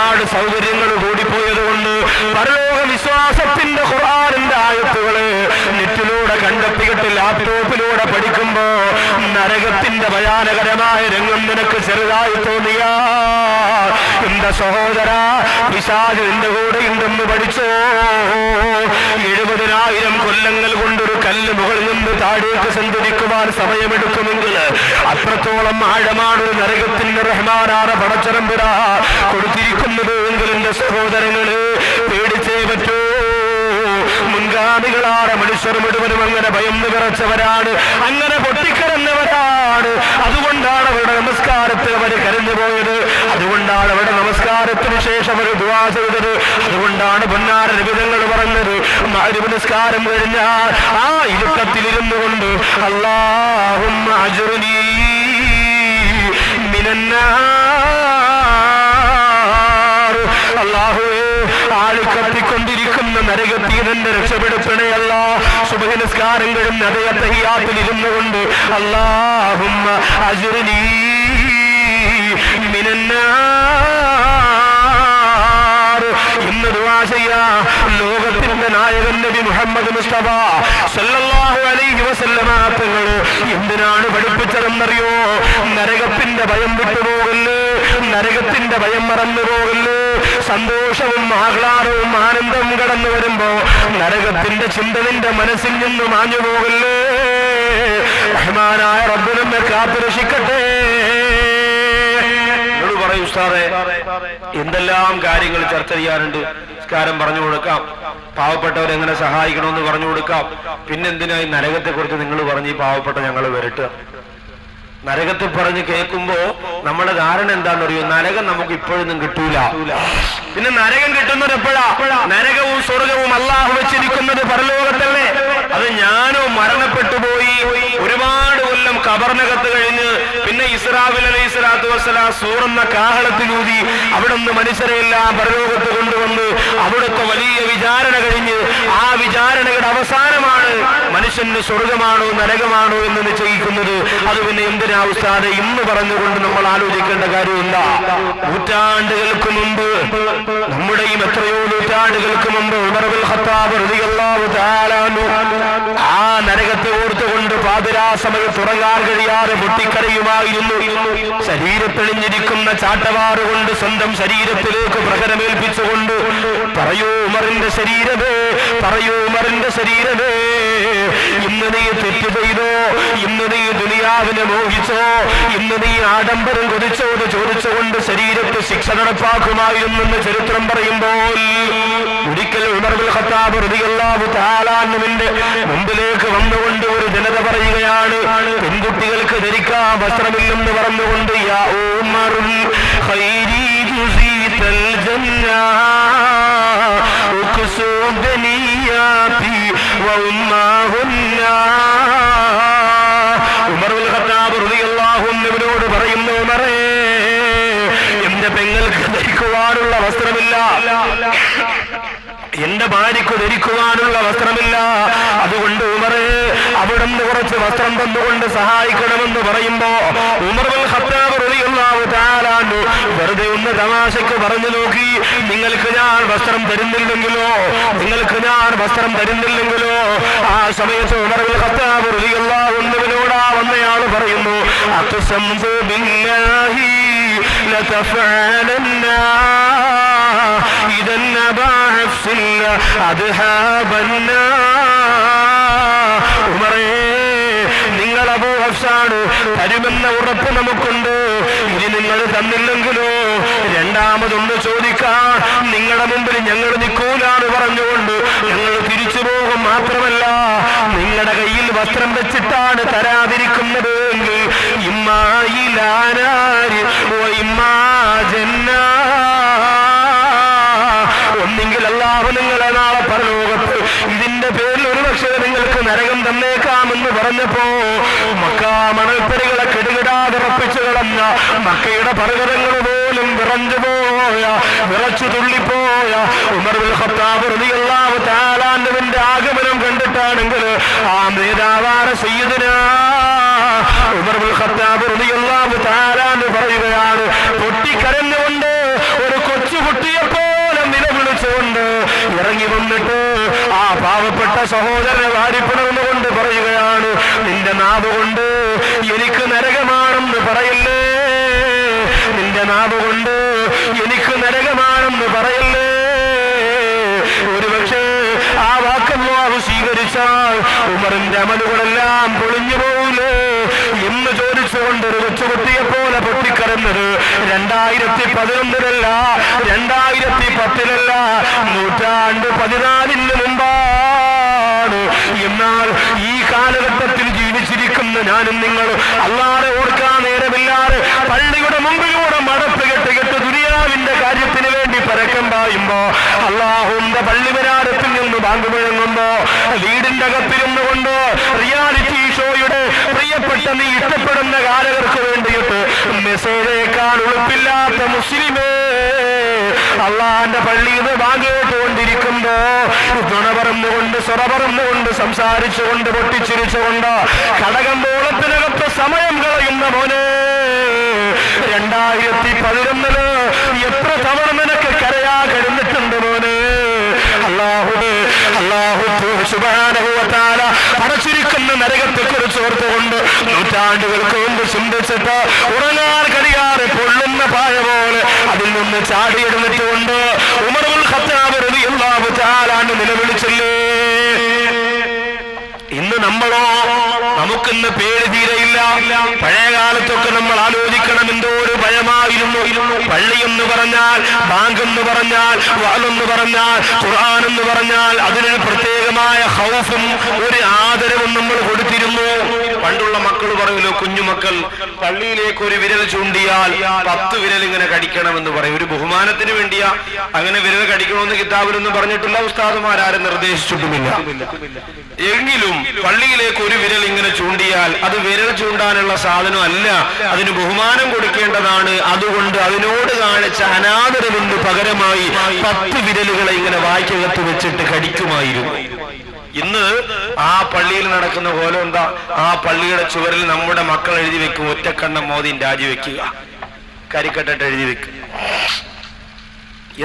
ഒരുപാട് സൗകര്യങ്ങൾ കൂടിപ്പോയത് കൊണ്ട് പരലോക വിശ്വാസത്തിന്റെ ഖുർആാനിന്റെ ആയത്തുകൾ നെറ്റിലൂടെ കണ്ടെത്തിയിട്ട് ലാപ്ടോപ്പിലൂടെ പഠിക്കുമ്പോ നരകത്തിന്റെ ഭയാനകരമായ രംഗം നിനക്ക് ചെറുതായി തോന്നിയാ. എന്റെ സഹോദര പിശാജ് നിന്റെ കൂടെ ഉണ്ടെന്ന് പഠിച്ചോ? എഴുപതിനായിരം കൊല്ലങ്ങൾ കൊണ്ടൊരു കല്ല് മുകളിൽ നിന്ന് താഴേക്ക് സഞ്ചരിക്കുവാൻ സമയമെടുക്കുമെങ്കിൽ അത്രത്തോളം ആഴമാണ് നരകത്തിന്റെ റഹ്മാനാണ് പടച്ചരമ്പുര കൊടുത്തിരിക്കുന്നത് എങ്കിൽ എന്റെ സഹോദരങ്ങൾ പേടിച്ചേ പറ്റൂ. മുൻഗാമികളാണ് മനുഷ്യർ മുഴുവനും അങ്ങനെ ഭയം നിറച്ചവരാണ് അങ്ങനെ പൊട്ടിക്കിടന്നവരാണ് അതുകൊണ്ടാണ് അവരുടെ നമസ്കാരത്തിൽ അവർ കരഞ്ഞു പോയത്. അതുകൊണ്ടാണ് അവരുടെ നമസ്കാരത്തിന് ശേഷം അവർ ദുവാ ചെയ്തത്. അതുകൊണ്ടാണ് പൊന്നാര രവിതങ്ങൾ പറഞ്ഞത് നമസ്കാരം കഴിഞ്ഞാൽ ആ ഇരുക്കത്തിലിരുന്നു കൊണ്ട് അള്ളാഹും അള്ളാഹുവേ ആളി കത്തിക്കൊണ്ടിരിക്കുന്ന നിന്ന് രക്ഷപ്പെടുത്തണയല്ല സുബഹ നിസ്കാരം കഴിഞ്ഞ് അതേ തഹിയാത്തിൽ ഇരുന്നു കൊണ്ട് അള്ളാഹും അജുരനീ മിനന്നാർ മുഹമ്മദ് മുസ്തഫ സല്ലല്ലാഹു അലൈഹി വസല്ലമ എന്തിനാണ് പഠിപ്പിച്ചതെന്നറിയോ? നരകത്തിന്റെ ഭയം വിട്ടുപോകല്ലേ നരകത്തിന്റെ ഭയം മറന്നു പോകല്ലേ? സന്തോഷവും ആഹ്ലാദവും ആനന്ദവും കടന്നു വരുമ്പോ നരകത്തിന്റെ ചിന്ത നിന്റെ മനസ്സിൽ നിന്ന് മാഞ്ഞു പോകല്ലേ? റഹ്മാനായ റബ്ബ് നമ്മെ കാത്തുരക്ഷിക്കട്ടെ. എന്തെല്ലാം കാര്യങ്ങൾ ചർച്ച ചെയ്യാനുണ്ട്? നിസ്കാരം പറഞ്ഞു കൊടുക്കാം. പാവപ്പെട്ടവരെ എങ്ങനെ സഹായിക്കണമെന്ന് പറഞ്ഞു കൊടുക്കാം. പിന്നെന്തിനായി നരകത്തെ കുറിച്ച് നിങ്ങൾ പറഞ്ഞ് ഈ പാവപ്പെട്ട ഞങ്ങൾ വരട്ടുക? നരകത്തിൽ പറഞ്ഞ് കേൾക്കുമ്പോ നമ്മുടെ ധാരണ എന്താണെന്നറിയോ നരകം നമുക്ക് ഇപ്പോഴൊന്നും കിട്ടൂല. പിന്നെ നരകം കിട്ടുന്നത് എപ്പോഴാ? നരകവും സ്വർഗവും അള്ളാഹു വെച്ചിരിക്കുന്നത് പരലോകത്തല്ലേ? അത് ഞാനോ മരണപ്പെട്ടു പോയി. ഒരുപാട് കൊല്ലം കബർനകത്ത് കഴിഞ്ഞ് പിന്നെ ഇസ്രാഫിൽ അലൈഹി സ്വലാത്തു വസ്സലാം സൂറന്ന കാഹളത്തിലൂതി അവിടെ നിന്ന് മനുഷ്യരെല്ലാം പരലോകത്ത് കൊണ്ടുവന്നു അവിടുത്തെ വലിയ വിചാരണ കഴിഞ്ഞ് ആ വിചാരണയുടെ അവസാനമാണ് മനുഷ്യന് സ്വർഗമാണോ നരകമാണോ എന്ന് നിശ്ചയിക്കുന്നത്. അത് പിന്നെ എന്തിനാ ഉസ്താദെ? ഇന്ന് പറഞ്ഞുകൊണ്ട് നമ്മൾ ആലോചിക്കേണ്ട കാര്യമില്ല. നൂറ്റാണ്ടുകൾക്ക് മുമ്പ് നമ്മുടെയും എത്രയോ നൂറ്റാണ്ടുകൾക്ക് മുമ്പ് ഉമർ ബിൻ ഖത്താബ് ആ നരകത്തെ ഓർത്തുകൊണ്ട് പാതിരാ സമയത്ത് ഉറങ്ങാൻ കഴിയാതെ പൊട്ടിക്കരയുമായിരുന്നു ശരീരത്തെളിഞ്ഞിരിക്കുന്ന ചാട്ടവാറുകൊണ്ട് സ്വന്തം ശരീരത്തിലേക്ക് പ്രകരമേൽപ്പിച്ചുകൊണ്ട് പറയൂ ഉമറിന്റെ ശരീരമേ പറയൂ ഉമറിന്റെ ശരീരമേ. ഇന്ന് നീ തെറ്റ് ചെയ്തോ? ഇന്ന് നീ ദുനിയാവിനെ മോഹിച്ചോ? ഇന്ന് നീ ആഡംബരം കൊതിച്ചോ എന്ന് ചോദിച്ചുകൊണ്ട് ശരീരത്തെ ശിക്ഷ നടപ്പാക്കുമായിരുന്നെന്ന് ചരിത്രം പറയുമ്പോൾ ഒരിക്കൽ ബിൻ ഖത്താബ് റളിയല്ലാഹു തആല അൻഹുവിന്റെ മുമ്പിലേക്ക് വന്നുകൊണ്ട് ഒരു ജനത പറയുകയാണ് പെൺകുട്ടികൾക്ക് ധരിക്കാൻ വസ്ത്രമില്ലെന്ന് പറഞ്ഞുകൊണ്ട് യാ ഉമറു ഖൈരി ജുസീതൽ ജന്ന ഉക്സൂ ബനിയാതി വഉമ്മാഹുന്ന ഉമറുൽ ഖത്താബ് റളിയല്ലാഹു അൻഹുവിനോട് പറയുന്നു ഉമറേ എന്റെ പെങ്ങൾക്ക് ധരിക്കുവാനുള്ള വസ്ത്രമില്ല. എന്റെ ഭാര്യയ്ക്ക് ധരിക്കുവാനുള്ള വസ്ത്രമില്ല. അതുകൊണ്ട് ഉമറ് നിന്ന് കുറച്ച് വസ്ത്രം തന്നുകൊണ്ട് സഹായിക്കണമെന്ന് പറയുമ്പോ ഉമർ ബിൻ ഖത്താബ് റളിയല്ലാഹു തആല അൻഹു വെറുതെ ഒന്ന് തമാശക്ക് പറഞ്ഞു നോക്കി നിങ്ങൾക്ക് ഞാൻ വസ്ത്രം തരുന്നില്ലെങ്കിലോ? നിങ്ങൾക്ക് ഞാൻ വസ്ത്രം തരുന്നില്ലെങ്കിലോ? ആ സമയത്ത് ഉമർ ബിൻ ഖത്താബ് റളിയല്ലാഹു അൻഹുവിനോട് ആ വന്നയാൾ പറയുന്നു അഖ്സംതു ബില്ലാഹി ഉമറേ നിങ്ങൾ അബൂ തരുമെന്ന ഉറപ്പ് നമുക്കുണ്ട്. ഇനി നിങ്ങൾ തന്നില്ലെങ്കിലോ? രണ്ടാമതൊന്ന് ചോദിക്കാൻ നിങ്ങളുടെ മുമ്പിൽ ഞങ്ങൾ നിൽക്കൂലാണ് പറഞ്ഞുകൊണ്ട് ഞങ്ങൾ തിരിച്ചു പോകും മാത്രമല്ല നിങ്ങളുടെ കയ്യിൽ വസ്ത്രം വെച്ചിട്ടാണ് തരാതിരിക്കുന്നത് എങ്കിൽ ഇമ്മായിലാനാര് ജന്നാ ഒന്നെങ്കിൽ അല്ലാഹു നിങ്ങളെ നാളെ ഒരു പക്ഷേ നിങ്ങൾക്ക് നരകം തന്നേക്കാമെന്ന് പറഞ്ഞപ്പോ മക്ക കെടുകിടാതിറപ്പിച്ചു കളഞ്ഞ മക്കയുടെ പർവതങ്ങൾ പോലും വിറഞ്ഞു പോയ വിറച്ചു തുള്ളിപ്പോയ ഉമർ ബിൻ ഖത്താബ് റളിയല്ലാഹു ആഗമനം കണ്ടിട്ടാണെങ്കിൽ ആ നേതാവാണ് സയ്യിദുനാ ഉമർ ബിൻ ഖത്താബ് പാവപ്പെട്ട സഹോദരനെ വാരിപ്പിണർന്നുകൊണ്ട് പറയുകയാണ് നിന്റെ നാവ് കൊണ്ട് എനിക്ക് നരകമാണെന്ന് പറയല്ലേ? നിന്റെ നാവ് കൊണ്ട് എനിക്ക് നരകമാണെന്ന് പറയല്ലേ? ഒരുപക്ഷെ ആ വാക്കന്മാവ് സ്വീകരിച്ചാൽ ഉമറിന്റെ അമലുകളെല്ലാം പൊളിഞ്ഞു പോകില്ലേ എന്ന് ചോദിച്ചുകൊണ്ട് ഒരു കൊച്ചുകുട്ടിയെ പോലെ പൊട്ടിക്കറന്നത് രണ്ടായിരത്തി പതിനൊന്നിലല്ല രണ്ടായിരത്തി പത്തിലല്ല നൂറ്റാണ്ട് പതിനാലിന് ജീവിച്ചിരിക്കുന്ന ഞാനും നിങ്ങൾ അല്ലാതെ ഓർക്കാൻ നേരമില്ലാതെ പള്ളിയുടെ മുമ്പിലൂടെ മടപ്പ് കെട്ട് കെട്ട് ദുനിയാവിന്റെ കാര്യത്തിന് വേണ്ടി പരക്കം പായുമ്പോ അള്ളാഹുന്റെ പള്ളിവരാരത്തിൽ നിന്ന് ബാങ്ക് വീടിന്റെ അകത്തിരുന്നു കൊണ്ട് റിയാലിറ്റി ഷോയുടെ പ്രിയപ്പെട്ട നീ ഇഷ്ടപ്പെടുന്ന കാലകർക്ക് വേണ്ടിയിട്ട് മെസ്സേജേക്കാൾ ഉളുപ്പില്ലാത്ത മുസ്ലിമേ അള്ളാന്റെ പള്ളിയിൽ നിന്ന് വാങ്ങിയിട്ട് കൊണ്ടിരിക്കുമ്പോ നുണ പറന്നുകൊണ്ട് സംസാരിച്ചുകൊണ്ട് പൊട്ടിച്ചിരിച്ചുകൊണ്ട് കടകമ്പോളത്തിനകത്ത് സമയം കളയുന്ന മോനെ രണ്ടായിരത്തി പതിനൊന്നിൽ എത്ര തവണ നിനക്ക് കരയാ കഴിഞ്ഞിട്ടുണ്ട് മോനെ? അള്ളാഹു അള്ളാഹു സുബാനുഭവത്താല അടച്ചിരിക്കുന്ന നരകത്തെ കുറിച്ച് ഓർത്തുകൊണ്ട് നൂറ്റാണ്ടുകൾക്ക് മുമ്പ് ചിന്തിച്ചിട്ട് ഉറങ്ങാൻ കഴിയാതെ പൊള്ളുന്ന പായ പോലെ അതിൽ നിന്ന് ചാടിയെടുത്തിട്ടുണ്ട് ഉമറുൽ ഖത്താബ് റളിയല്ലാഹു തആലാന്ന് നിലവിളിച്ചില്ലേ? ഇന്ന് നമ്മളോ നമുക്കിന്ന് പേര് തീരയില്ല. പഴയ കാലത്തൊക്കെ നമ്മൾ ആലോചിക്കണം എന്തോ ഒരു ഭയമായിരുന്നു. പള്ളി എന്ന് പറഞ്ഞാൽ ബാങ്ക് എന്ന് പറഞ്ഞാൽ വാലെന്ന് പറഞ്ഞാൽ ഖുർആൻ എന്ന് പറഞ്ഞാൽ അതിനൊരു പ്രത്യേകമായ ഹൗഫും ഒരു ആദരവും നമ്മൾ കൊടുത്തിരുന്നു. പണ്ടുള്ള മക്കൾ പറയുമല്ലോ കുഞ്ഞുമക്കൾ പള്ളിയിലേക്ക് ഒരു വിരൽ ചൂണ്ടിയാൽ പത്ത് വിരൽ ഇങ്ങനെ കടിക്കണമെന്ന് പറയും. ഒരു ബഹുമാനത്തിന് വേണ്ടിയാ അങ്ങനെ വിരൽ കടിക്കണമെന്ന് കിതാബിലൊന്നും പറഞ്ഞിട്ടില്ല ഉസ്താദുമാരും നിർദ്ദേശിച്ചിട്ടുമില്ല. എങ്കിലും പള്ളിയിലേക്ക് ഒരു വിരൽ ഇങ്ങനെ ചൂണ്ടിയാൽ അത് വിരൽ ചൂണ്ടാനുള്ള സാധനം അല്ല അതിന് ബഹുമാനം കൊടുക്കേണ്ടതാണ്. അതുകൊണ്ട് അതിനോട് കാണിച്ച അനാദരവിന് പകരമായി പത്ത് വിരലുകളെ ഇങ്ങനെ വായിക്കകത്ത് വെച്ചിട്ട് കടിക്കുമായിരുന്നു. ഇന്ന് ആ പള്ളിയിൽ നടക്കുന്ന പോലെ എന്താ? ആ പള്ളിയുടെ ചുവരിൽ നമ്മുടെ മക്കൾ എഴുതി വെക്കും. ഒറ്റക്കണ്ണം മോദി രാജിവെക്കുക കരിക്കട്ടിട്ട് എഴുതി വെക്കും.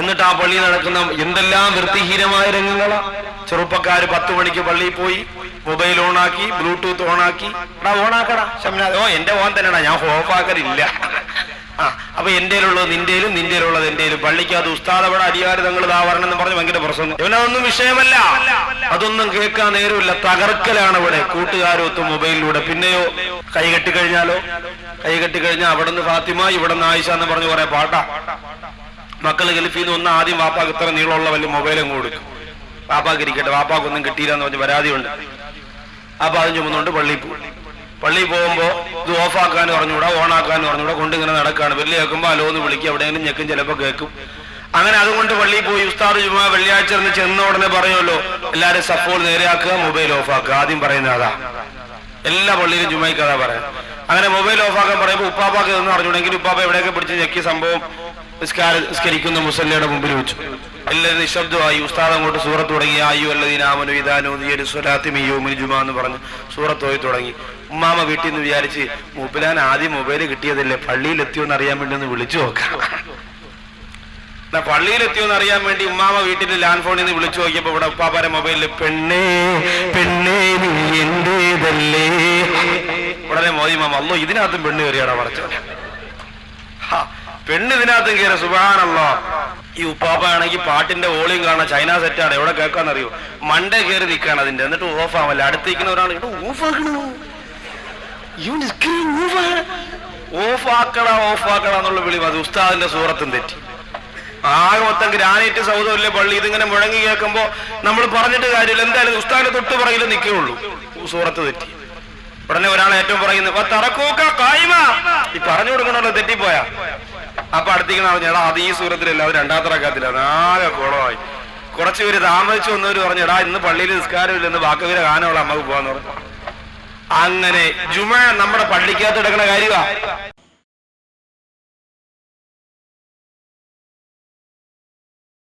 എന്നിട്ട് ആ പള്ളി നടക്കുന്ന എന്തെല്ലാം വൃത്തിഹീനമായ രംഗങ്ങളാ. ചെറുപ്പക്കാർ പത്ത് മണിക്ക് പള്ളിയിൽ പോയി മൊബൈൽ ഓണാക്കി ബ്ലൂടൂത്ത് ഓണാക്കി. എടാ ഓണാക്കടാ ആക്കടാ ഓ എന്റെ ഓൺ തന്നെടാ. ഞാൻ ഓഫാക്കലില്ല ആ അപ്പൊ എന്റേലുള്ളത് നിന്റേലും നിന്റേലുള്ളത് എന്റേലും. പള്ളിക്കകത്ത് ഉസ്താദവിടെ അവിടെ അടിയാറ് തങ്ങൾ ആവരണം വരണം എന്ന് പറഞ്ഞ് ഭയങ്കര പ്രശ്നം. ഇവനതൊന്നും വിഷയമല്ല. അതൊന്നും കേൾക്കാൻ നേരമില്ല. തകർക്കലാണ് ഇവിടെ. കൂട്ടുകാരൊത്ത് മൊബൈലിലൂടെ. പിന്നെയോ കൈ കെട്ടിക്കഴിഞ്ഞാലോ കൈ കെട്ടിക്കഴിഞ്ഞാൽ അവിടെ നിന്ന് ഫാത്തിമ ഇവിടെ നിന്ന് ആയിഷ എന്ന് പറഞ്ഞ് കുറെ പാട്ടാ. മക്കൾ ഗൾഫിൽ നിന്ന് ഒന്ന് ആദ്യം വാപ്പാക്ക് ഇത്ര നീളമുള്ള വലിയ മൊബൈലും കൊടുക്കും. വാപ്പാക്ക് ഇരിക്കട്ടെ. വാപ്പാക്കൊന്നും കിട്ടിയില്ല എന്ന് പറഞ്ഞ് പരാതിയുണ്ട്. അപ്പൊ അതും ചുമന്നുകൊണ്ട് പള്ളിയിൽ പോകും പള്ളിയിൽ പോകുമ്പോ ഇത് ഓഫാക്കാൻ പറഞ്ഞുകൂടാ ഓണാക്കാൻ പറഞ്ഞുകൂടാ കൊണ്ടിങ്ങനെ നടക്കാണ്. വെള്ളി കേൾക്കുമ്പോ അലോ എന്ന് വിളിക്കും എവിടെയെങ്കിലും ഞെക്കും ചിലപ്പോ കേൾക്കും. അങ്ങനെ അതുകൊണ്ട് പള്ളിയിൽ പോയി ഉസ്താദ് ചുമ്മാ വെള്ളിയാഴ്ച എന്ന് ചെന്ന ഉടനെ പറയുമല്ലോ എല്ലാരും സപ്പോൾ നേരെയാക്കുക മൊബൈൽ ഓഫാക്കുക. ആദ്യം പറയുന്ന അതാ. എല്ലാ പള്ളിയിലും ചുമ്മായിക്ക് അതാ പറയാം. അങ്ങനെ മൊബൈൽ ഓഫാക്കാൻ പറയുമ്പോൾ ഉപ്പാപ്പാക്ക് എന്ന് പറഞ്ഞുണ്ടെങ്കിൽ ഉപ്പാപ്പ എവിടെയൊക്കെ പിടിച്ച് ഞെക്കിയ സംഭവം നിസ്കരിക്കുന്ന മുസല്ലയുടെ മുമ്പിൽ വെച്ചു. എല്ലാവരും നിശബ്ദമായി ഉസ്താദ് അങ്ങോട്ട് സൂറത്ത് തുടങ്ങി ആയു അല്ലദീനാമനു ഇദാനു ദിയരു സ്വലാത്തി മിയ്യോമിന് ജുമാ എന്ന് പറഞ്ഞ് സൂറത്ത് പോയി തുടങ്ങി. ഉമ്മാമ വീട്ടിൽ നിന്ന് വിചാരിച്ച് മൂപ്പിലാൻ ആദ്യം മൊബൈൽ കിട്ടിയതല്ലേ പള്ളിയിൽ എത്തിയോ എന്ന് അറിയാൻ വേണ്ടി ഒന്ന് വിളിച്ചു നോക്കാം. പള്ളിയിൽ പള്ളിയിൽ എത്തിയോന്ന് അറിയാൻ വേണ്ടി ഉമ്മാമ വീട്ടിൽ ലാൻഡ് ഫോണിൽ നിന്ന് വിളിച്ചു നോക്കിയപ്പോ ഇവിടെ ഉപ്പാപ്പാരെ മൊബൈലിൽ പെണ്ണേ പെണ്ണേ നീ എന്റേതല്ലേ? ഉടനെ മോദി മാമ അല്ലോ ഇതിനകത്തും പെണ്ണ് കയറിയാടാ പറച്ചോ പെണ്ണ് ഇതിനകത്തും കയറി സുബാനല്ലോ ഈ ഉപ്പാപ്പ ആണെങ്കിൽ പാട്ടിന്റെ ഓളിയും കാണാൻ ചൈന സെറ്റാണ്. എവിടെ കേൾക്കാന്നറിയോ? മണ്ടേ കയറി നിൽക്കാണ് അതിന്റെ. എന്നിട്ട് ഓഫ് ആവല്ല അടുത്തേക്കുന്ന ഓഫ് സ്ക്രീൻ ഓഫ് ആക്കട ഓഫ്. ആക്കണ എന്നുള്ള വിളി അത് ഉസ്താദിന്റെ സൂറത്തും തെറ്റി. ആകെ മൊത്തം ഗ്രാനൈറ്റ് സൗദമില്ലേ പള്ളി. ഇതിങ്ങനെ മുഴങ്ങി കേൾക്കുമ്പോ നമ്മൾ പറഞ്ഞിട്ട് കാര്യമില്ല. എന്തായാലും ഉസ്താദിന്റെ തൊട്ട് പറയില്ല നിൽക്കുകയുള്ളൂ. സൂറത്ത് തെറ്റി. ഉടനെ ഒരാൾ ഏറ്റവും പറയുന്നത് തറക്കൂക്ക ഈ പറഞ്ഞു കൊടുക്കണല്ലോ തെറ്റിപ്പോയാ. അപ്പൊ അടുത്തേക്ക് എടാ അത് ഈ സൂറത്തിലല്ല അത് രണ്ടാമത്തെ റക്കാത്തില്ല ആകെ കുളമായി കുറച്ച് പേര് താമസിച്ചു വന്നവര് പറഞ്ഞു എടാ ഇന്ന് പള്ളിയിൽ നിസ്കാരമില്ല ഇന്ന് ബാക്കവീര ഗാനമുള്ള അമ്മയ്ക്ക് പോവാന്ന് പറഞ്ഞു. അങ്ങനെ ജുമ നമ്മുടെ പള്ളിക്കകത്ത് എടുക്കണ കാര്യമാ